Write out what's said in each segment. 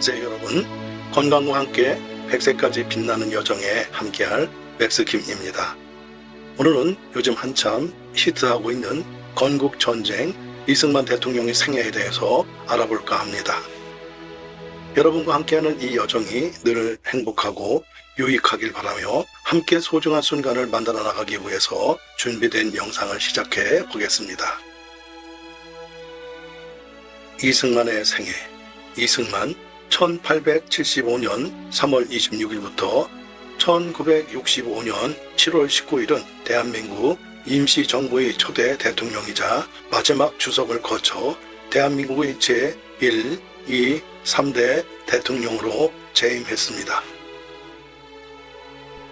네, 여러분 건강과 함께 100세까지 빛나는 여정에 함께할 맥스킴입니다. 오늘은 요즘 한참 히트하고 있는 건국 전쟁 이승만 대통령의 생애에 대해서 알아볼까 합니다. 여러분과 함께하는 이 여정이 늘 행복하고 유익하길 바라며 함께 소중한 순간을 만들어 나가기 위해서 준비된 영상을 시작해 보겠습니다. 이승만의 생애 이승만 1875년 3월 26일부터 1965년 7월 19일은 대한민국 임시정부의 초대 대통령이자 마지막 주석을 거쳐 대한민국의 제1, 2, 3대 대통령으로 재임했습니다.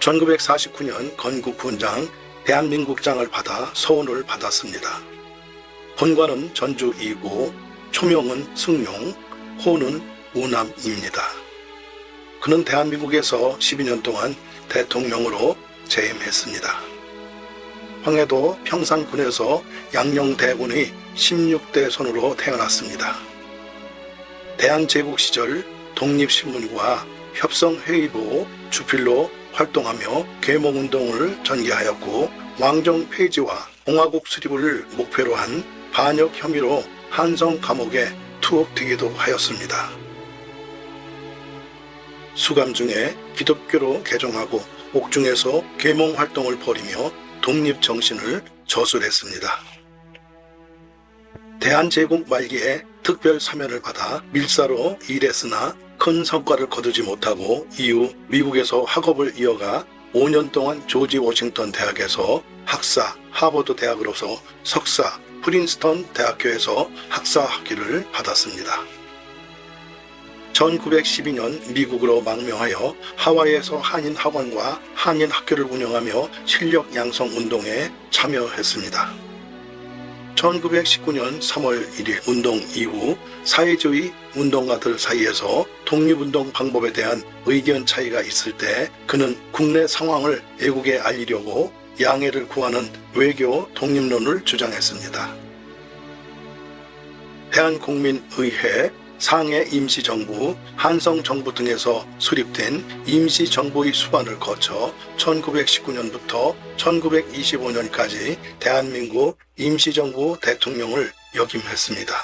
1949년 건국훈장 대한민국장을 받아 서원을 받았습니다. 본관은 전주 2구, 초명은 승용, 호는 우남입니다. 그는 대한민국에서 12년 동안 대통령으로 재임했습니다. 황해도 평산군에서 양녕대군의 16대 손으로 태어났습니다. 대한제국 시절 독립신문과 협성회의보 주필로 활동하며 계몽운동을 전개하였고 왕정 폐지와 공화국 수립을 목표로 한 반역 혐의로 한성 감옥에 투옥되기도 하였습니다. 수감 중에 기독교로 개종하고 옥중에서 계몽 활동을 벌이며 독립 정신을 저술했습니다. 대한제국 말기에 특별 사면을 받아 밀사로 일했으나 큰 성과를 거두지 못하고 이후 미국에서 학업을 이어가 5년 동안 조지 워싱턴 대학에서 학사, 하버드 대학으로서 석사, 프린스턴 대학교에서 학사 학위를 받았습니다. 1912년 미국으로 망명하여 하와이에서 한인 학원과 한인 학교를 운영하며 실력 양성 운동에 참여했습니다. 1919년 3월 1일 운동 이후 사회주의 운동가들 사이에서 독립운동 방법에 대한 의견 차이가 있을 때 그는 국내 상황을 외국에 알리려고 양해를 구하는 외교 독립론을 주장했습니다. 대한국민의회, 상해 임시정부, 한성정부 등에서 수립된 임시정부의 수반을 거쳐 1919년부터 1925년까지 대한민국 임시정부 대통령을 역임했습니다.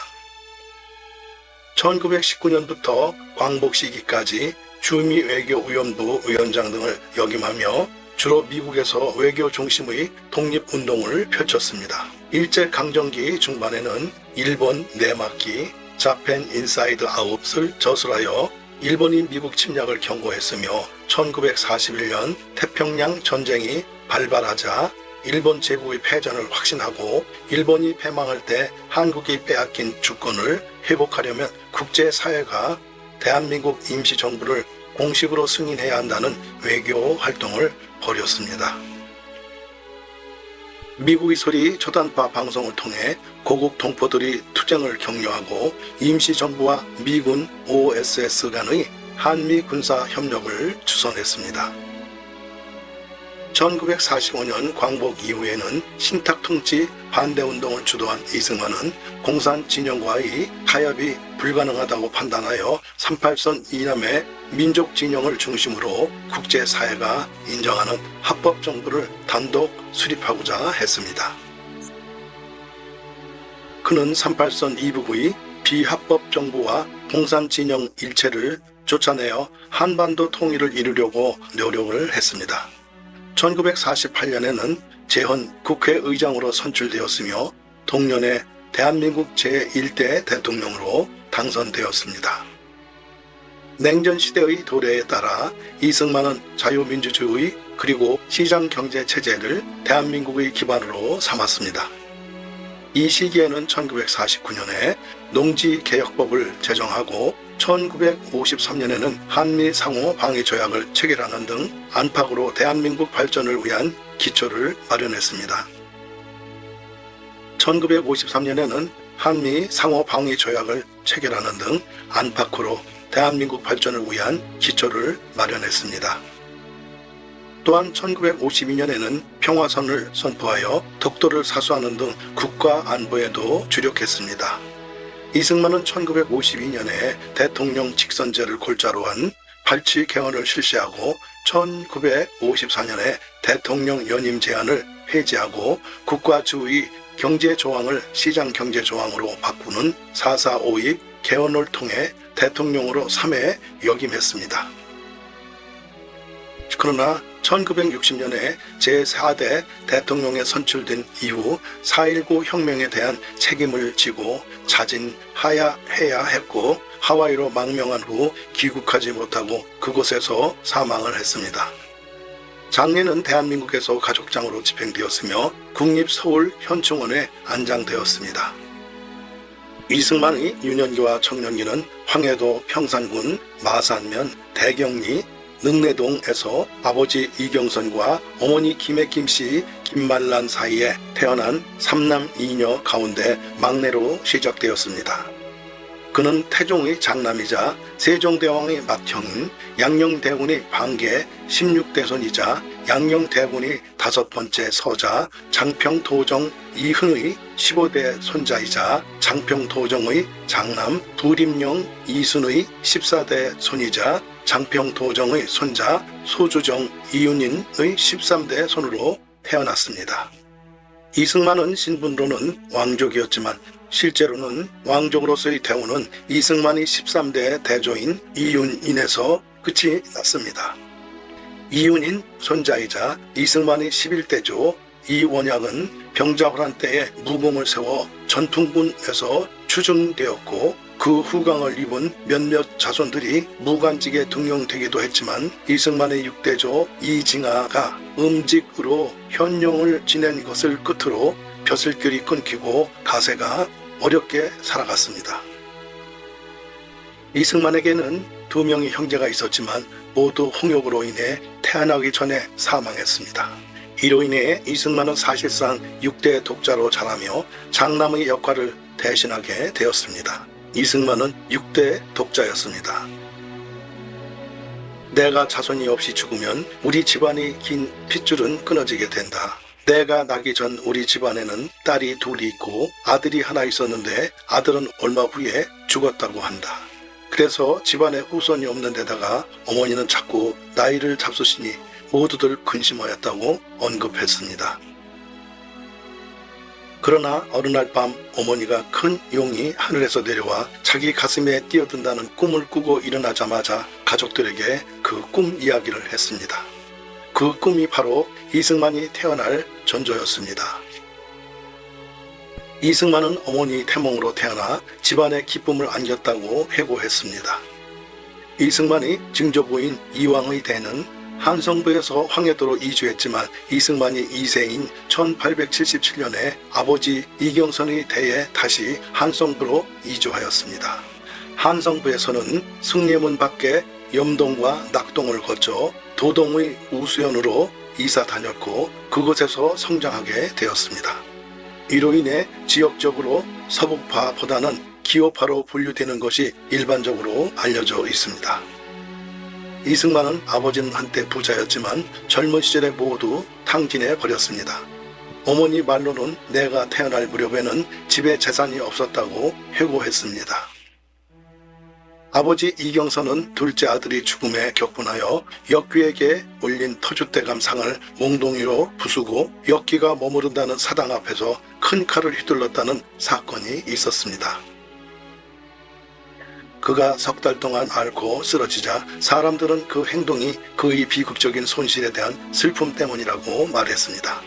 1919년부터 광복 시기까지 주미 외교위원부 위원장 등을 역임하며 주로 미국에서 외교 중심의 독립운동을 펼쳤습니다. 일제강점기 중반에는 일본 내막기, 자펜 인사이드 아웃을 저술하여 일본이 미국 침략을 경고했으며 1941년 태평양 전쟁이 발발하자 일본 제국의 패전을 확신하고 일본이 패망할 때 한국이 빼앗긴 주권을 회복하려면 국제사회가 대한민국 임시정부를 공식으로 승인해야 한다는 외교 활동을 벌였습니다. 미국의 소리 초단파 방송을 통해 고국 동포들이 투쟁을 격려하고 임시정부와 미군 OSS 간의 한미 군사 협력을 주선했습니다. 1945년 광복 이후에는 신탁통치 반대운동을 주도한 이승만은 공산 진영과의 타협이 불가능하다고 판단하여 38선 이남의 민족 진영을 중심으로 국제사회가 인정하는 합법정부를 단독 수립하고자 했습니다. 그는 38선 이북의 비합법 정부와 공산 진영 일체를 쫓아내어 한반도 통일을 이루려고 노력을 했습니다. 1948년에는 재헌 국회의장으로 선출되었으며 동년에 대한민국 제1대 대통령으로 당선되었습니다. 냉전 시대의 도래에 따라 이승만은 자유민주주의 그리고 시장경제 체제를 대한민국의 기반으로 삼았습니다. 이 시기에는 1949년에 농지개혁법을 제정하고 1953년에는 한미 상호 방위 조약을 체결하는 등 안팎으로 대한민국 발전을 위한 기초를 마련했습니다. 1953년에는 한미 상호 방위 조약을 체결하는 등 안팎으로 대한민국 발전을 위한 기초를 마련했습니다. 또한 1952년에는 평화선을 선포하여 독도를 사수하는 등 국가 안보에도 주력했습니다. 이승만은 1952년에 대통령 직선제를 골자로 한 발치 개헌을 실시하고 1954년에 대통령 연임 제한을 폐지하고 국가주의 경제 조항을 시장 경제 조항으로 바꾸는 4.4.5입 개헌을 통해 대통령으로 3회 역임했습니다. 그러나 1960년에 제4대 대통령에 선출된 이후 4.19 혁명에 대한 책임을 지고 자진하야 해야 했고 하와이로 망명한 후 귀국하지 못하고 그곳에서 사망을 했습니다. 장례는 대한민국에서 가족장으로 집행되었으며 국립서울 현충원에 안장되었습니다. 이승만의 유년기와 청년기는 황해도 평산군 마산면 대경리 능내동에서 아버지 이경선과 어머니 김혜김 씨 김말란 사이에 태어난 삼남 이녀 가운데 막내로 시작되었습니다. 그는 태종의 장남이자 세종대왕의 맏형인 양녕대군의 반계 16대손이자 양녕대군의 다섯 번째 서자 장평도정 이흔의 15대 손자이자 장평도정의 장남 부림령 이순의 14대 손이자 장평도정의 손자 소주정 이윤인의 13대 손으로 태어났습니다. 이승만은 신분으로는 왕족이었지만 실제로는 왕족으로서의 대우는 이승만이 13대 대조인 이윤인에서 끝이 났습니다. 이윤인 손자이자 이승만의 11대조 이원약은 병자호란 때에 무공을 세워 전풍군에서 추증되었고 그 후광을 입은 몇몇 자손들이 무관직에 등용되기도 했지만 이승만의 6대조 이징아가 음직으로 현용을 지낸 것을 끝으로 벼슬결이 끊기고 가세가 어렵게 살아갔습니다. 이승만에게는 두 명의 형제가 있었지만 모두 홍역으로 인해 태어나기 전에 사망했습니다. 이로 인해 이승만은 사실상 6대 독자로 자라며 장남의 역할을 대신하게 되었습니다. 이승만은 6대 독자였습니다. 내가 자손이 없이 죽으면 우리 집안의 긴 핏줄은 끊어지게 된다. 내가 나기 전 우리 집안에는 딸이 둘이 있고 아들이 하나 있었는데 아들은 얼마 후에 죽었다고 한다. 그래서 집안에 후손이 없는 데다가 어머니는 자꾸 나이를 잡수시니 모두들 근심하였다고 언급했습니다. 그러나 어느 날 밤 어머니가 큰 용이 하늘에서 내려와 자기 가슴에 뛰어든다는 꿈을 꾸고 일어나자마자 가족들에게 그 꿈 이야기를 했습니다. 그 꿈이 바로 이승만이 태어날 전조였습니다. 이승만은 어머니 태몽으로 태어나 집안에 기쁨을 안겼다고 회고했습니다. 이승만이 증조부인 이왕의 대는 한성부에서 황해도로 이주했지만 이승만이 2세인 1877년에 아버지 이경선의 대에 다시 한성부로 이주하였습니다. 한성부에서는 승례문 밖에 염동과 낙동을 거쳐 도동의 우수연으로 이사 다녔고 그곳에서 성장하게 되었습니다. 이로 인해 지역적으로 서북파보다는 기호파로 분류되는 것이 일반적으로 알려져 있습니다. 이승만은 아버지는 한때 부자였지만 젊은 시절에 모두 탕진해 버렸습니다. 어머니 말로는 내가 태어날 무렵에는 집에 재산이 없었다고 회고했습니다. 아버지 이경선은 둘째 아들이 죽음에 격분하여 역귀에게 올린 터줏대감 상을 몽동이로 부수고 역귀가 머무른다는 사당 앞에서 큰 칼을 휘둘렀다는 사건이 있었습니다. 그가 석 달 동안 앓고 쓰러지자 사람들은 그 행동이 그의 비극적인 손실에 대한 슬픔 때문이라고 말했습니다.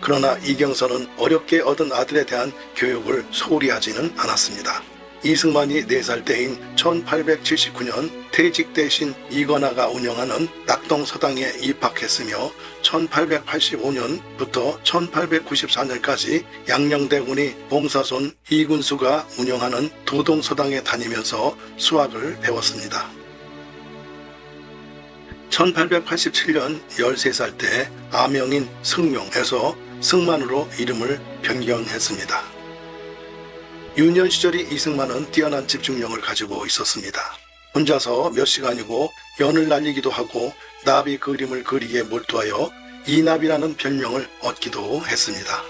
그러나 이경선은 어렵게 얻은 아들에 대한 교육을 소홀히 하지는 않았습니다. 이승만이 4살 때인 1879년 퇴직 대신 이건화가 운영하는 낙동서당에 입학했으며 1885년부터 1894년까지 양녕대군이 봉사손 이군수가 운영하는 도동서당에 다니면서 수학을 배웠습니다. 1887년 13살 때 아명인 승용에서 승만으로 이름을 변경했습니다. 유년 시절이 이승만은 뛰어난 집중력을 가지고 있었습니다. 혼자서 몇 시간이고 연을 날리기도 하고 나비 그림을 그리기에 몰두하여 이나비라는 별명을 얻기도 했습니다.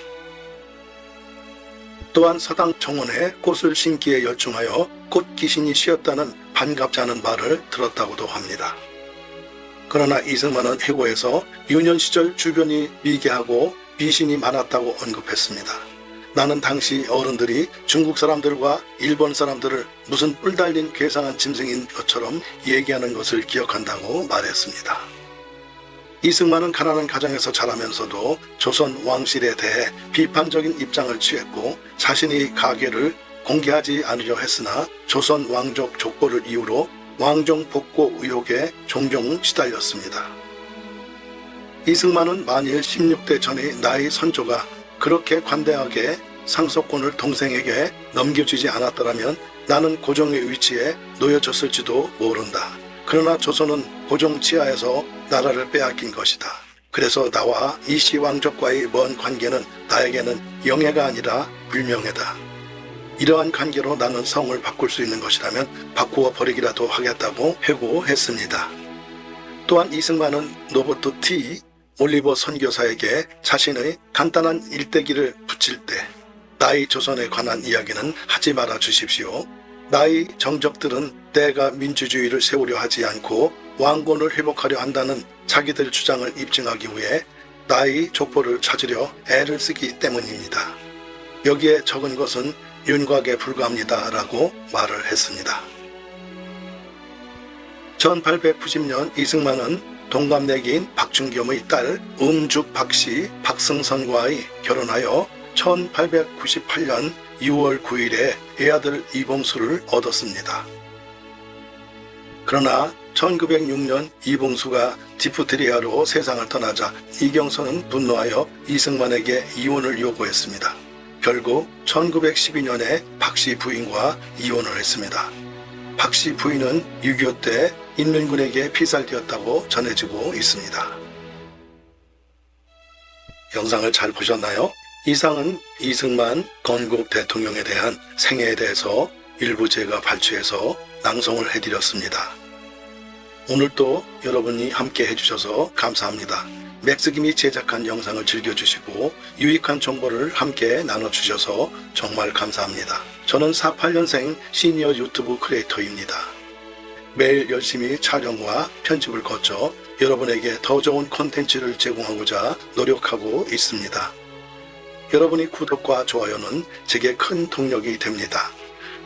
또한 서당 정원에 꽃을 심기에 열중하여 꽃 귀신이 쉬었다는 않은 말을 들었다고도 합니다. 그러나 이승만은 해고에서 유년 시절 주변이 미개하고 미신이 많았다고 언급했습니다. 나는 당시 어른들이 중국 사람들과 일본 사람들을 무슨 뿔 달린 괴상한 짐승인 것처럼 얘기하는 것을 기억한다고 말했습니다. 이승만은 가난한 가정에서 자라면서도 조선 왕실에 대해 비판적인 입장을 취했고 자신이 가계를 공개하지 않으려 했으나 조선 왕족 족보를 이유로 왕정 복고 의혹에 종종 시달렸습니다. 이승만은 만일 16대 전의 나의 선조가 그렇게 관대하게 상속권을 동생에게 넘겨주지 않았더라면 나는 고종의 위치에 놓여졌을지도 모른다. 그러나 조선은 고종 치하에서 나라를 빼앗긴 것이다. 그래서 나와 이씨 왕족과의 먼 관계는 나에게는 영예가 아니라 불명예다. 이러한 관계로 나는 성을 바꿀 수 있는 것이라면 바꾸어 버리기라도 하겠다고 회고했습니다. 또한 이승만은 노버트 T 올리버 선교사에게 자신의 간단한 일대기를 붙일 때 나의 조선에 관한 이야기는 하지 말아 주십시오. 나의 정적들은 때가 민주주의를 세우려 하지 않고 왕권을 회복하려 한다는 자기들 주장을 입증하기 위해 나의 족보를 찾으려 애를 쓰기 때문입니다. 여기에 적은 것은 윤곽에 불과합니다. 라고 말을 했습니다. 1890년 이승만은 동갑내기인 박준겸의 딸 음죽 박씨 박승선과의 결혼하여 1898년 6월 9일에 애아들 이봉수를 얻었습니다. 그러나 1906년 이봉수가 디프테리아로 세상을 떠나자 이경선은 분노하여 이승만에게 이혼을 요구했습니다. 결국 1912년에 박씨 부인과 이혼을 했습니다. 박 씨 부인은 6.25 때 인민군에게 피살되었다고 전해지고 있습니다. 영상을 잘 보셨나요? 이상은 이승만 건국 대통령에 대한 생애에 대해서 일부 제가 발췌해서 낭송을 해드렸습니다. 오늘도 여러분이 함께 해주셔서 감사합니다. 맥스김이 제작한 영상을 즐겨주시고 유익한 정보를 함께 나눠주셔서 정말 감사합니다. 저는 48년생 시니어 유튜브 크리에이터입니다. 매일 열심히 촬영과 편집을 거쳐 여러분에게 더 좋은 콘텐츠를 제공하고자 노력하고 있습니다. 여러분이 구독과 좋아요는 제게 큰 동력이 됩니다.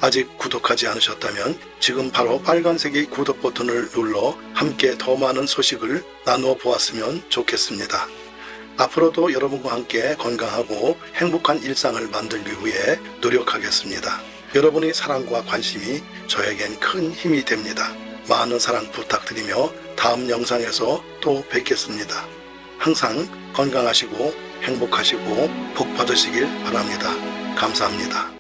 아직 구독하지 않으셨다면 지금 바로 빨간색의 구독 버튼을 눌러 함께 더 많은 소식을 나누어 보았으면 좋겠습니다. 앞으로도 여러분과 함께 건강하고 행복한 일상을 만들기 위해 노력하겠습니다. 여러분의 사랑과 관심이 저에겐 큰 힘이 됩니다. 많은 사랑 부탁드리며 다음 영상에서 또 뵙겠습니다. 항상 건강하시고 행복하시고 복 받으시길 바랍니다. 감사합니다.